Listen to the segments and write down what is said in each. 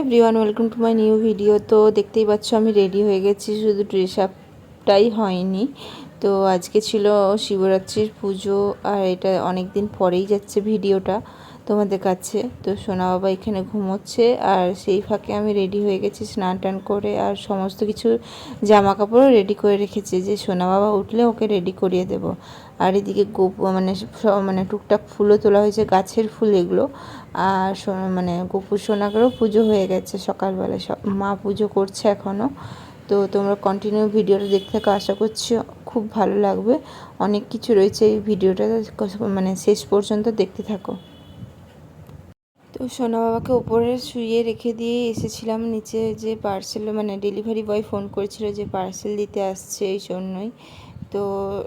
Everyone welcome to my new video তো দেখতেই পাচ্ছ, আমি রেডি হয়ে গেছি। শুধু ড্রেস আপটাই হয়নি। তো আজকে ছিল শিবরাত্রির পুজো আর এটা অনেক দিন পরেই যাচ্ছে ভিডিওটা তোমাদের কাছে। তো সোনা বাবা এখানে ঘুমোচ্ছে আর সেই ফাঁকে আমি রেডি হয়ে গেছি স্নান টান করে আর সমস্ত কিছু জামা কাপড়ও রেডি করে রেখেছি যে সোনা বাবা উঠলে ওকে রেডি করিয়ে দেব। আর এদিকে গোপ মানে সব মানে টুকটাক ফুলও তোলা হয়েছে, গাছের ফুল এগুলো। আর মানে গোপুর সোনাকেরও পুজো হয়ে গেছে সকালবেলা সব, মা পুজো করছে এখনও তো তোমরা কন্টিনিউ ভিডিওটা দেখতে থাকো, আশা করছি খুব ভালো লাগবে। অনেক কিছু রয়েছে এই ভিডিওটা মানে শেষ পর্যন্ত দেখতে থাকো। তো সোনা বাবাকে ওপরে শুয়ে রেখে দিয়ে এসেছিলাম, নিচে যে পার্সেল মানে ডেলিভারি বয় ফোন করেছিল যে পার্সেল দিতে আসছে এই জন্যই। তো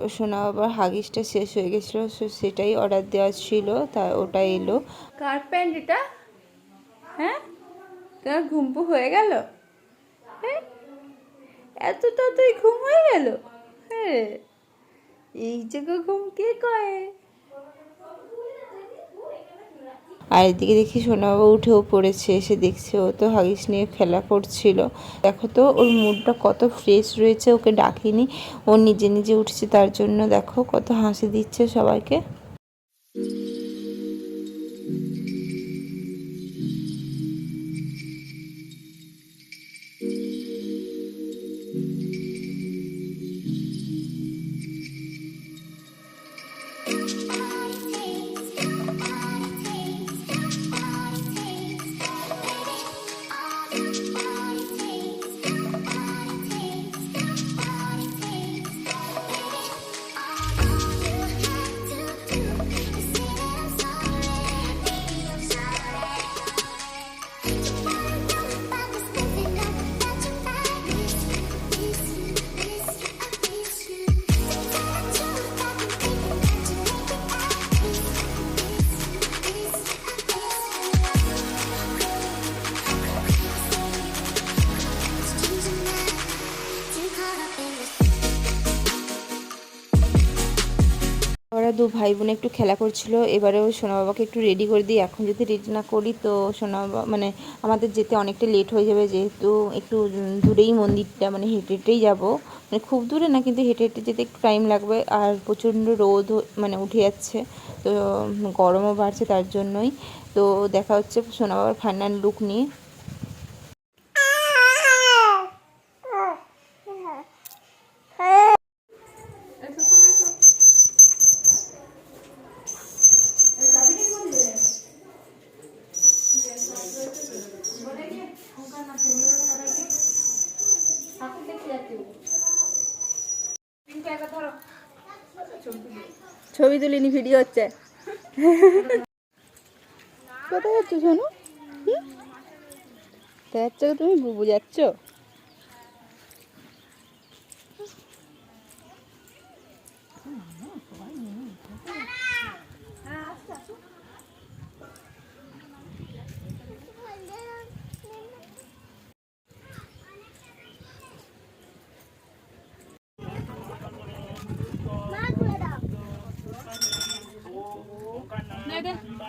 শোনা আবার হাগিসটা শেষ হয়ে গেছিল, সো সেটাই অর্ডার দেওয়া ছিল, তা ওটা এলো। কার প্যান্ট এটা? হ্যাঁ? তোমার ঘুমপু হয়ে গেল? হ্যাঁ? এত তাড়াতাড়ি ঘুম হয়ে গেল? হ্যাঁ? এই জায়গা ঘুম, কে কয়? আর এদিকে দেখি সোনা বাবা উঠেও পড়েছে, এসে দেখছে ও তো হাগিস নিয়ে খেলা করছিল। দেখো তো, ওর মুডটা কত ফ্রেশ রয়েছে, ওকে ডাকিনি, ও নিজে নিজে উঠছে, তার জন্য দেখো কত হাসি দিচ্ছে সবাইকে। ওরা দু ভাই বোন একটু খেলা করছিল, এবারেও সোনা বাবাকে একটু রেডি করে দিই। এখন যদি রেডি না করি তো সোনা বাবা মানে আমাদের যেতে অনেকটা লেট হয়ে যাবে যেহেতু একটু দূরেই মন্দিরটা মানে হেঁটে হেঁটেই যাব। মানে খুব দূরে না, কিন্তু হেঁটে হেঁটে যেতে একটু টাইম লাগবে। আর প্রচণ্ড রোদ মানে উঠে যাচ্ছে, তো গরমও বাড়ছে তার জন্যই। তো দেখা হচ্ছে সোনা বাবার ফাইনাল লুক নিয়ে। তুলিনি ভিডিও হচ্ছে। কোথায় যাচ্ছ শোনো যাচ্ছ তুমি? বুবু যাচ্ছ?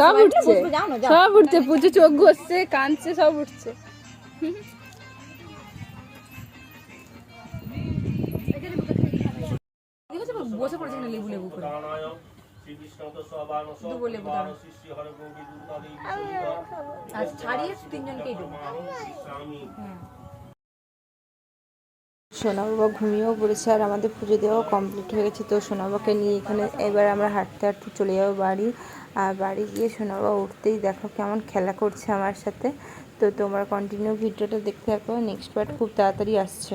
সব উঠছে। সব উঠছে পুজো চোখ ঘষছে কাঁদছে সব উঠছে। বসে পড়েছে এখানে লেবু লেবু করে লেবু ছাড়িয়ে তিনজনকেই দেবো। সোনা বাবা ঘুমিয়েও পড়েছে আর আমাদের পুজো দেওয়াও কমপ্লিট হয়ে গেছে। তো সোনা বাবাকে নিয়ে এখানে এবার আমরা হাঁটতে হাঁটতে চলে যাব বাড়ি। আর বাড়ি গিয়ে সোনা বাবা উঠতেই দেখো কেমন খেলা করছে আমার সাথে। তো তোমরা কন্টিনিউ ভিডিওটা দেখতে থাকো। নেক্সট পার্ট খুব তাড়াতাড়ি আসছে।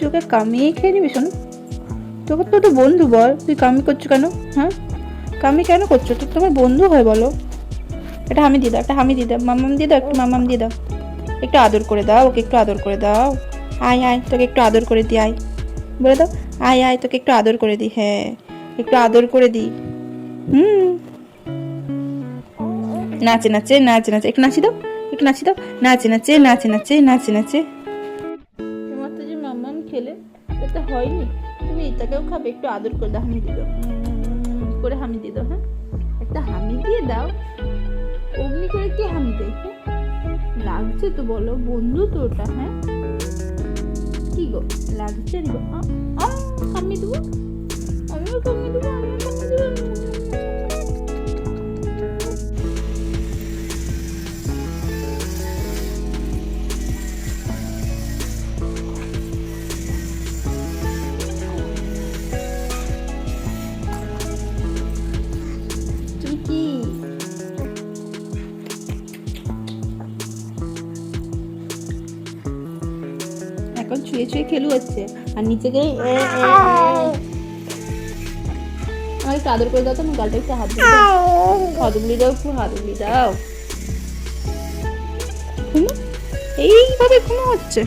তোকে কামিয়ে খেয়ে নিবি, শোন। তোকে তো তো বন্ধু বল, তুই কামি করছ কেন? হ্যাঁ? কামি কেন করছ? তুই তোমার বন্ধু হয়, বলো। এটা হামি দিয়ে দাও একটা হামি দিয়ে দাও মামাম দিদা, একটু মামাম দিয়ে দাও একটু আদর করে দাও, ওকে একটু আদর করে দাও। আয় আয়, তোকে একটু আদর করে দিই আয়। বলে দাও, আয় আয়, তোকে একটু আদর করে দিই হ্যাঁ। একটু আদর করে দিই হুম। নাচে নাচে নাচে নাচে। একটু নাচি দাও, একটু নাচি দাও। নাচে নাচে নাচে নাচে নাচে নাচে। হয়নি। তুমি এটাকেও খাবে, একটু আদর করে দাও, হামি দিল। করে হামি দিয়ে দাও হ্যাঁ? একটা হামি দিয়ে দাও। অমনি করে কি হামি দেয় হ্যাঁ? লাগছে তো বলো, বন্ধু তো ওটা হ্যাঁ? কি গো, লাগছে গো আমি দেবো? আমিও কামি দেবো? আমিও এখন ছুঁয়ে ছুঁয়ে খেলু হচ্ছে। আর নিচে গিয়ে। আমাকে একটু আদর করে দাও তো আমি গালটা একটু হাত দিয়ে দাও। একটু হাত দাও। এইভাবে ঘুমো হচ্ছে।